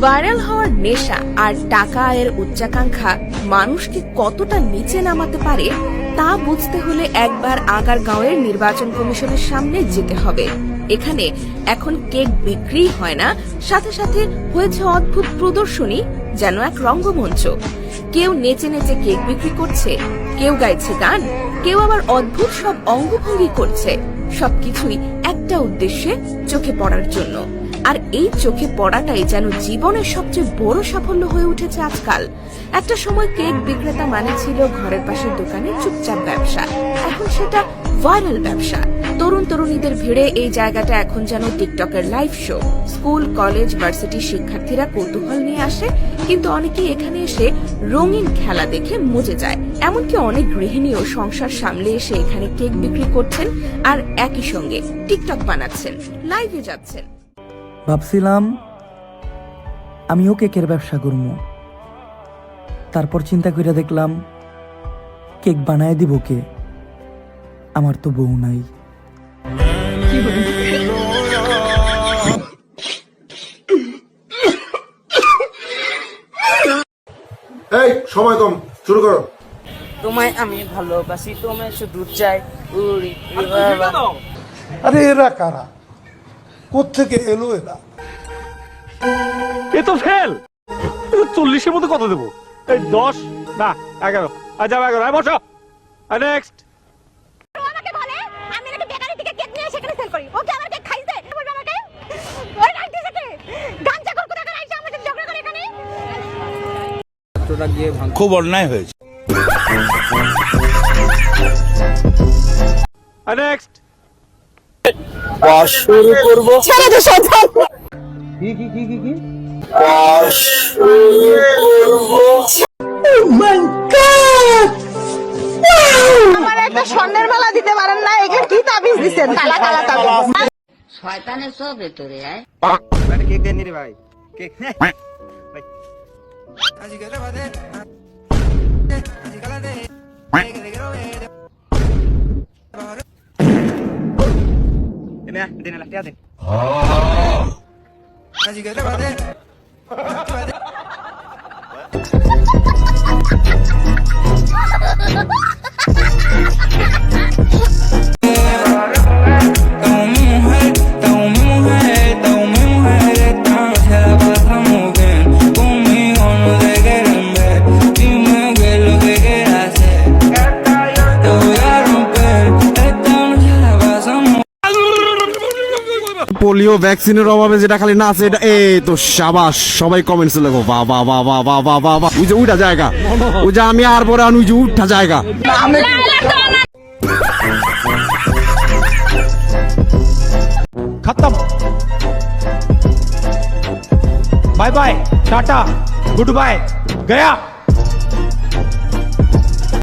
Viral হওয়ার নেশা আর টাকা আয়ের উচ্চাকাঙ্ক্ষা মানুষকে কতটা নিচে নামাতে পারে তা বুঝতে হলে একবার আগার আগারগাঁওয়ের নির্বাচন কমিশনের সামনে যেতে হবে। এখানে এখন কেক বিক্রি হয় না, সাথে সাথে হয়েছে অদ্ভুত প্রদর্শনী, যেন এক রঙ্গমঞ্চ। কেউ নেচে নেচে কেক বিক্রি করছে, কেউ গাইছে গান, কেউ আবার অদ্ভুত সব অঙ্গভঙ্গি করছে। সবকিছুই একটা উদ্দেশ্যে চোখে পড়ার জন্য। আর এই চোখে পড়াটাই যেন জীবনের সবচেয়ে বড় সাফল্য হয়ে উঠেছে আজকাল। একটা সময় কেক বিক্রেতা মানে ছিল ঘরের পাশের দোকানে চুপচাপ ব্যবসা। এখন সেটা ভাইরাল ব্যবসা। তরুণ তরুণীদের ভিড়ে এই জায়গাটা এখন যেন টিকটকের লাইভ শো। স্কুল, কলেজ ভার্সিটির শিক্ষার্থীরা কৌতূহল নিয়ে আসে, কিন্তু অনেকেই এখানে এসে রঙিন খেলা দেখে মজে যায়। এমনকি অনেক গৃহিণীও সংসার সামলে এসে এখানে কেক বিক্রি করছেন আর একই সঙ্গে টিকটক বানাচ্ছেন, লাইভে যাচ্ছেন। ভাবছিলাম আমিও কেকের ব্যবসা করব তারপর চিন্তা করে দেখলাম কেক বানায় দিব কে? আমার তো বউ নাই। এই সময় কম শুরু করো। তোমায় আমি ভালোবাসি তোমায় শুধু চাই উড়ি উড়ি আরে এরা কারা? কোত্থেকে এলো এরা? এ তো ফেল। চল্লিশের মধ্যে কত দেবো? এই দশ না এগারো। আর যাব এগারো। বসো। নেক্সট ও আমাকে বলে আমি পাশ শুরু করব। ছেড়ে দে শয়তান কি কি কি কি কি? পাশ শুরু করব। ও মাই গড আমার একটা স্বর্ণের মালা দিতে পারেন না একে কি তাবিজ দিছেন কালা কালা তাবিজ। শয়তানের সব ভেতরে আয়। মানে কেক দেন রে ভাই? কেক হ্যাঁ। ভাই। আজি গেলে বাদে। আজি গেলে দে Dene, dene las teaten. Así que trépate. Polio ভ্যাকসিনের অভাবে যেটা খালি না আছে, এটা এ তো সাবাস, সবাই কমেন্টস লেখো বা বা বা বা বা বা বা বা ওই যে উঠা জায়গা, ওই যে আমি আর পরে আনু যে উঠা জায়গা। খতম। Bye bye, tata, good bye, Gaya.